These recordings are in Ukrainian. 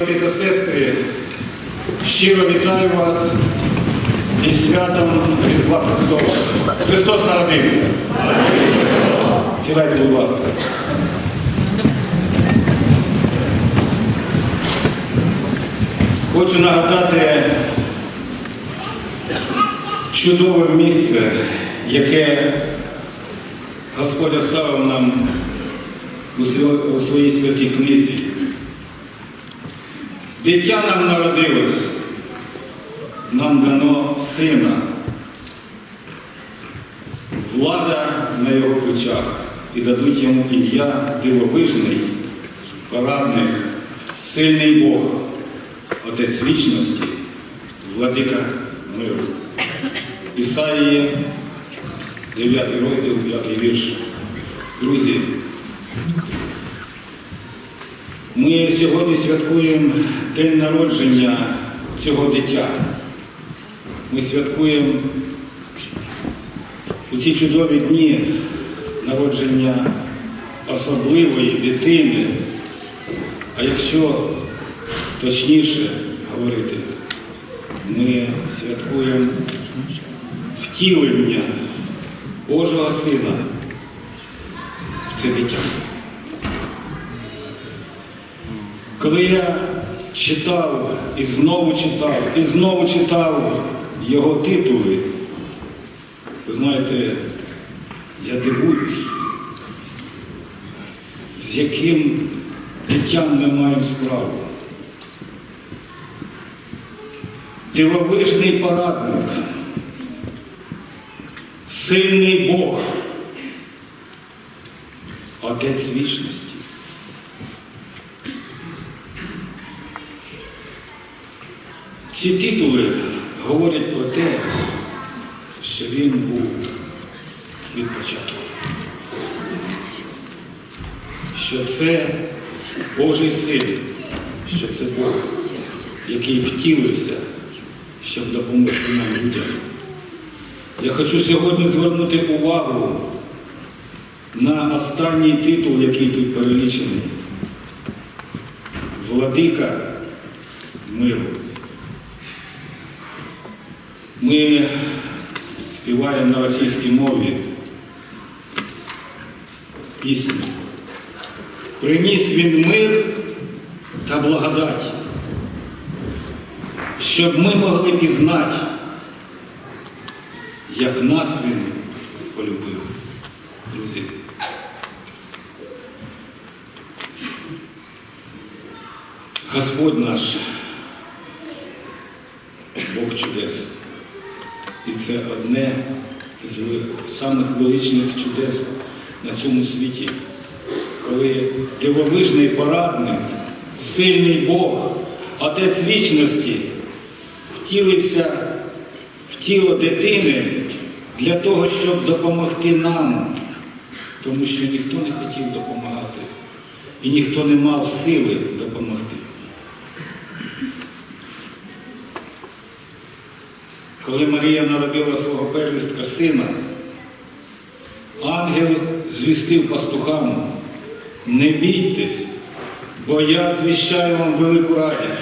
Брати та сестри, щиро вітаю вас із святом Різдва Христова. Христос народився. Сідайте, будь ласка. Хочу нагадати чудове місце, яке Господь оставив нам у своїй святій книзі. Дитя нам народилось, нам дано сина, влада на його плечах і дадуть йому ім'я дивовижний, порадник, сильний Бог, Отець вічності, владика миру. Ісаїї, 9 розділ, 5 вірш. Друзі, ми сьогодні святкуємо день народження цього дитя. Ми святкуємо у ці чудові дні народження особливої дитини. А якщо точніше говорити, ми святкуємо втілення Божого Сина в це дитя. Коли я читав і знову читав, і знову читав його титули, ви знаєте, я дивуюсь, з яким дитям ми маємо справу. Дивовижний порадник, сильний Бог, Отець вічності. Ці титули говорять про те, що він був від початку. Що це Божий син, що це Бог, який втілився, щоб допомогти нам людям. Я хочу сьогодні звернути увагу на останній титул, який тут перелічений. Владика миру. Ми співаємо на російській мові пісню. Приніс він мир та благодать, щоб ми могли пізнати, як нас він полюбив. Друзі. Господь наш, Бог чудес. І це одне з самих величних чудес на цьому світі, коли дивовижний порадник, сильний Бог, Отець вічності втілився в тіло дитини для того, щоб допомогти нам, тому що ніхто не хотів допомагати і ніхто не мав сили допомогти. Коли Марія народила свого первістка сина, ангел звістив пастухам, не бійтесь, бо я звіщаю вам велику радість.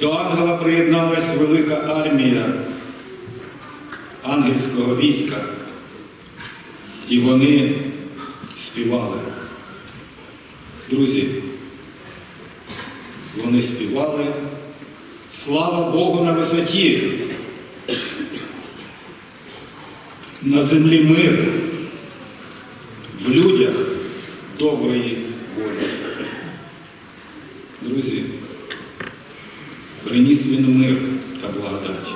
До ангела приєдналась велика армія ангельського війська, і вони співали. Друзі, вони співали. Слава Богу на висоті. На землі мир, в людях доброї волі. Друзі, приніс він мир та благодать.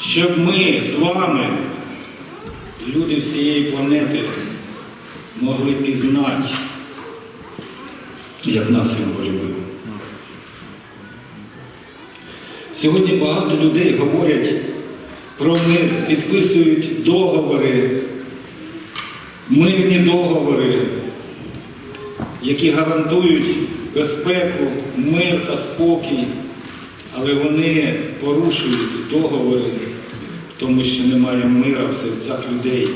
Щоб ми з вами, люди всієї планети, могли пізнати, як нас він полюбив. Сьогодні багато людей говорять про мир, підписують договори, мирні договори, які гарантують безпеку, мир та спокій, але вони порушують договори, тому що немає мира в серцях людей,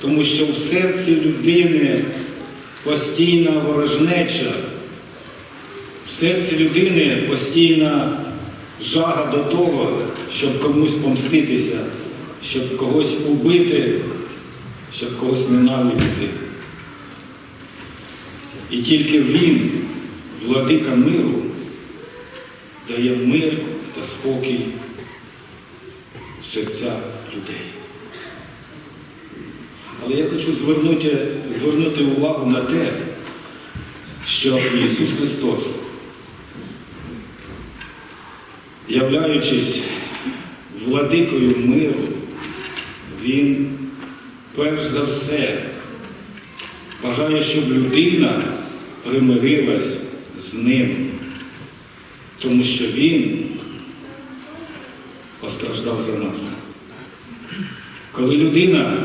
тому що в серці людини постійна ворожнеча, в серці людини постійна жага до того, щоб комусь помститися, щоб когось убити, щоб когось ненавидіти. І тільки він, владика миру, дає мир та спокій в серця людей. Але я хочу звернути, звернути увагу на те, що Ісус Христос, являючись владикою миру, Він перш за все бажає, щоб людина примирилась з ним, тому що Він постраждав за нас. Коли людина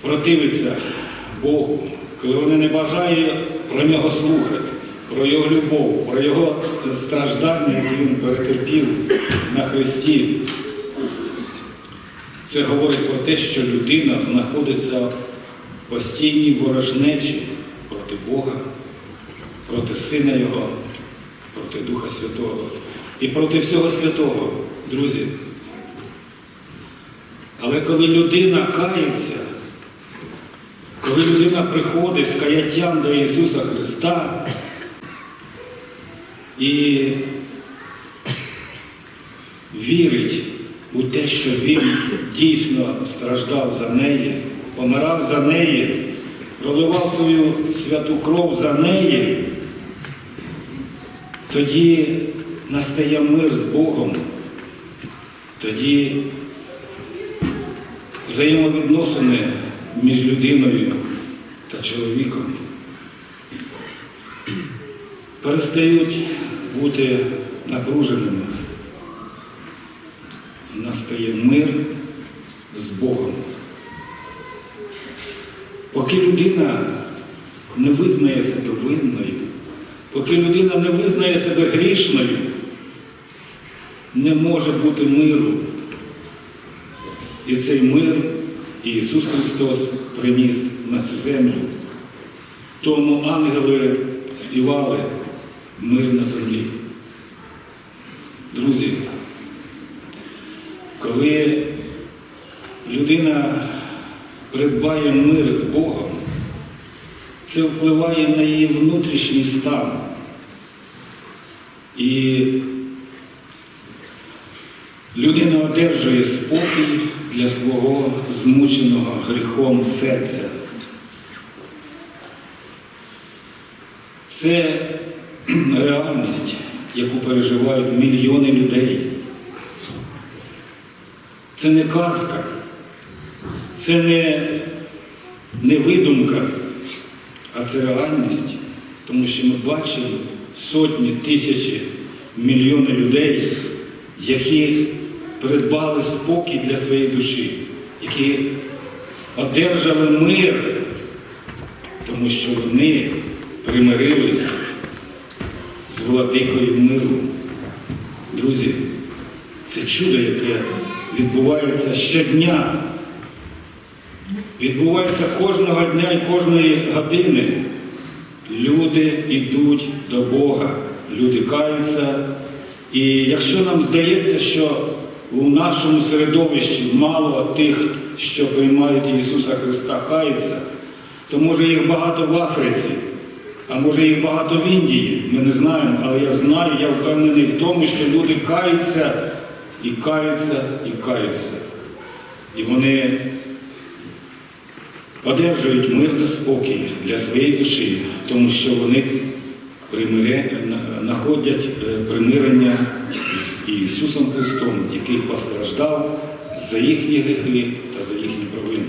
противиться Богу, коли вона не бажає про нього слухати, про його любов, про його страждання, які він перетерпів на Христі, це говорить про те, що людина знаходиться в постійній ворожнечі проти Бога, проти Сина Його, проти Духа Святого і проти всього святого, друзі. Але коли людина кається, коли людина приходить з каяттям до Ісуса Христа і вірить у те, що Він дійсно страждав за неї, помирав за неї, проливав свою святу кров за неї, тоді настає мир з Богом, тоді взаємовідносини між людиною та чоловіком перестають бути напруженими. Настає мир з Богом. Поки людина не визнає себе винною, поки людина не визнає себе грішною, не може бути миру. І цей мир Ісус Христос приніс на цю землю. Тому ангели співали мир на землі. Друзі, коли людина придбає мир з Богом, це впливає на її внутрішній стан. І людина одержує спокій для свого змученого гріхом серця. Це реальність, яку переживають мільйони людей. Це не казка, це не, не видумка, а це реальність, тому що ми бачимо сотні, тисячі, мільйони людей, які придбали спокій для своєї душі, які одержали мир, тому що вони примирились з владикою миру. Друзі, це чудо, яке відбувається щодня, відбувається кожного дня і кожної години. Люди йдуть до Бога, люди каються. І якщо нам здається, що у нашому середовищі мало тих, що приймають Ісуса Христа, каються, то може їх багато в Африці, а може їх багато в Індії. Ми не знаємо, але я знаю, я впевнений в тому, що люди каються і каються, і каються. І вони одержують мир та спокій для своєї душі, тому що вони знаходять е, примирення з Ісусом Христом, який постраждав за їхні гріхи та за їхні провини.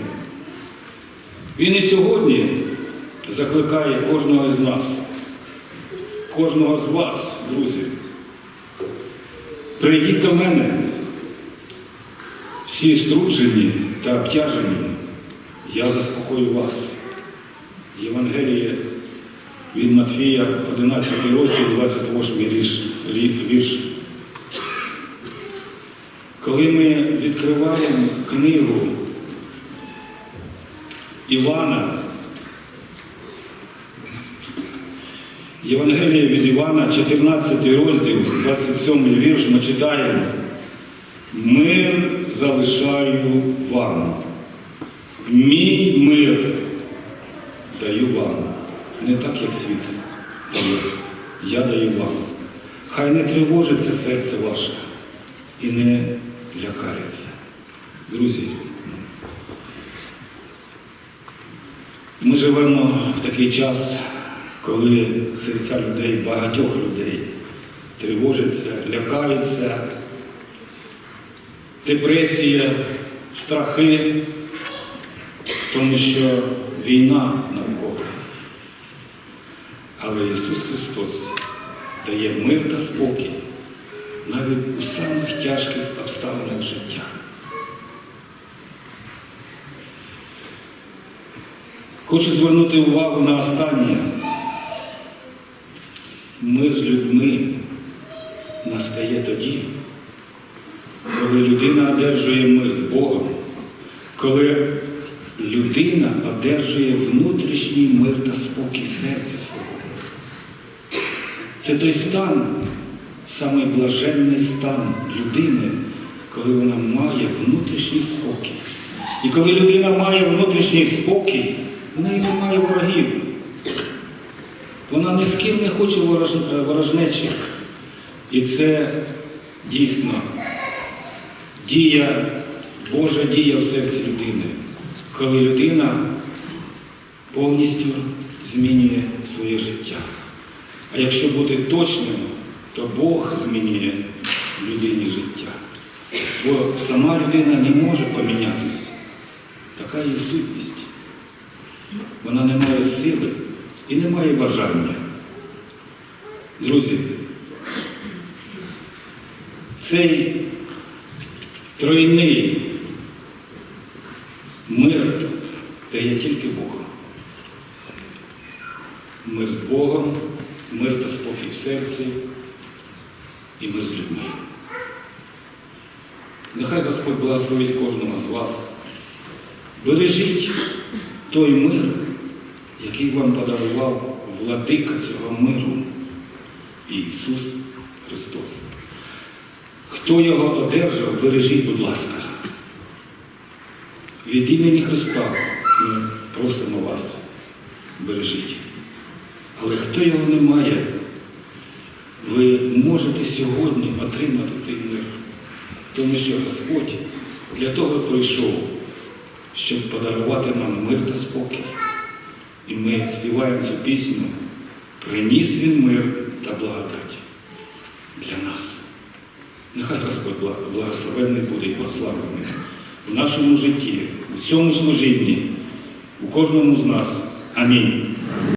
Він і сьогодні закликає кожного з нас, кожного з вас, друзі. Прийдіть до мене, всі струджені та обтяжені, я заспокою вас. Євангеліє від Матфія, 11 розділ, 28 вірш. Коли ми відкриваємо книгу Івана, Євангелія від Івана, 14 розділ, 27 вірш, ми читаємо. Мир залишаю вам. Мій мир даю вам. Не так, як світ дає. Я даю вам. Хай не тривожиться серце ваше і не лякається. Друзі, ми живемо в такий час, коли серця людей, багатьох людей тривожаться, лякаються, депресія, страхи, тому що війна навколо. Але Ісус Христос дає мир та спокій навіть у самих тяжких обставинах життя. Хочу звернути увагу на останнє. Мир з людьми настає тоді, коли людина одержує мир з Богом, коли людина одержує внутрішній мир та спокій серця свого. Це той стан, самий блаженний стан людини, коли вона має внутрішній спокій. І коли людина має внутрішній спокій, в неї немає ворогів. Вона ні з ким не хоче ворож- ворожнечі. І це дійсно дія, Божа дія в серці людини, коли людина повністю змінює своє життя. А якщо бути точним, то Бог змінює людині життя. Бо сама людина не може помінятись. Така є сутність. Вона не має сили і не має бажання. Друзі, цей тройний мир дає тільки Бог. Мир з Богом, мир та спокій в серці і мир з людьми. Нехай Господь благословить кожного з вас. Бережіть той мир, який вам подарував владика цього миру Ісус Христос. Хто його одержав, бережіть, будь ласка. Від імені Христа ми просимо вас, бережіть. Але хто його не має, ви можете сьогодні отримати цей мир. Тому що Господь для того прийшов, щоб подарувати нам мир та спокій. І ми співаємо цю пісню. Приніс він мир та благодать для нас. Нехай Господь благословенний буде і прославлений в нашому житті, в цьому служінні, у кожному з нас. Амінь.